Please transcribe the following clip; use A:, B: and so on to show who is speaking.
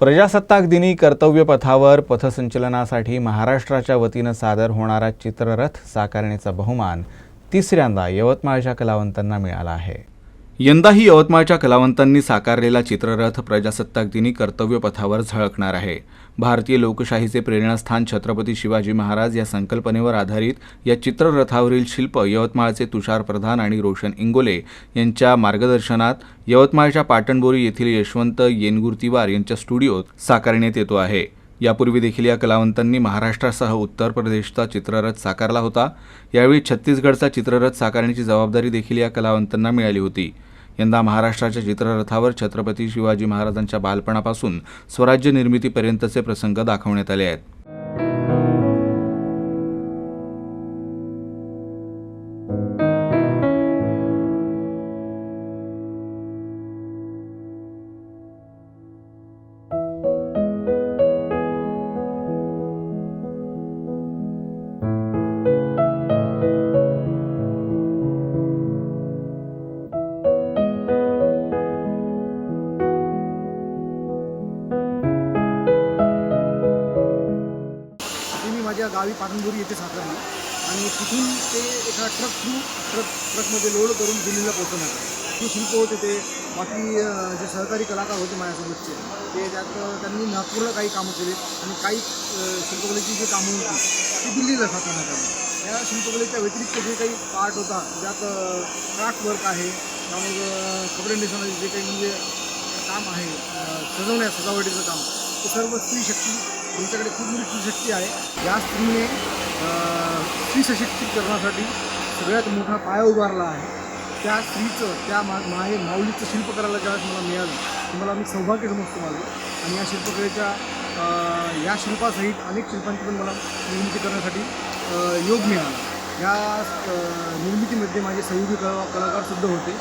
A: प्रजासत्ताक दिनी कर्तव्यपथावर पथसंचलनासाठी महाराष्ट्राच्या वतीनं सादर होणारा चित्ररथ साकारण्याचा बहुमान तिसऱ्यांदा यवतमाळच्या कलावंतांना मिळाला आहे. यंदाही यवतमाळच्या कलावंतांनी साकारलेला चित्ररथ प्रजासत्ताक दिनी कर्तव्यपथावर झळकणार आहे. भारतीय लोकशाहीचे प्रेरणास्थान छत्रपती शिवाजी महाराज या संकल्पनेवर आधारित या चित्ररथावरील शिल्प यवतमाळचे तुषार प्रधान आणि रोशन इंगोले यांच्या मार्गदर्शनात यवतमाळच्या पाटणबोरी येथील यशवंत येनगुर्तीवार यांच्या स्टुडिओत साकारण्यात येतो आहे. यापूर्वी देखील या कलावंतांनी महाराष्ट्रासह उत्तर प्रदेशचा चित्ररथ साकारला होता. यावेळी छत्तीसगडचा चित्ररथ साकारण्याची जबाबदारी देखील या कलावंतांना मिळाली होती. यंदा महाराष्ट्राच्या चित्ररथावर छत्रपती शिवाजी महाराजांच्या बालपणापासून स्वराज्य निर्मितीपर्यंतचे प्रसंग दाखवण्यात आले आहेत.
B: गावी पाटणबुरी येथे साकारली आणि तिथून ते एका ट्रक थ्रू ट्रक ट्रकमध्ये लोड करून दिल्लीला पोहोचवण्यात आलं. ते शिल्प होते ते. बाकी जे सहकारी कलाकार होते माझ्यासोबतचे ते त्यात त्यांनी नागपूरला काही कामं केली आणि काही शिल्पकलेची जी कामं होती ती दिल्लीला साकारण्यात आली. या शिल्पकलेच्या व्यतिरिक्त जे काही पार्ट होता ज्यात क्राफ्ट वर्क आहे त्यामुळं कपडे नेसवण्याचे जे काही म्हणजे काम आहे सजवण्या सजावटीचं काम ते सर्व स्त्री शक्ती तुमच्याकडे खूप मोठी शक्ती आहे. या स्त्रीने स्त्री सशक्तीकरणासाठी सगळ्यात मोठा पाया उभारला आहे. त्या स्त्रीचं त्या मा माहे माऊलीचं शिल्प करायला ज्यावेळेस मला मिळालं ते मला मी सौभाग्य समजतो माझं. आणि या शिल्पकलेच्या या शिल्पासहित अनेक शिल्पांची पण मला निर्मिती करण्यासाठी योग मिळाला. या निर्मितीमध्ये माझे सहयोगी कला कलाकारसुद्धा होते.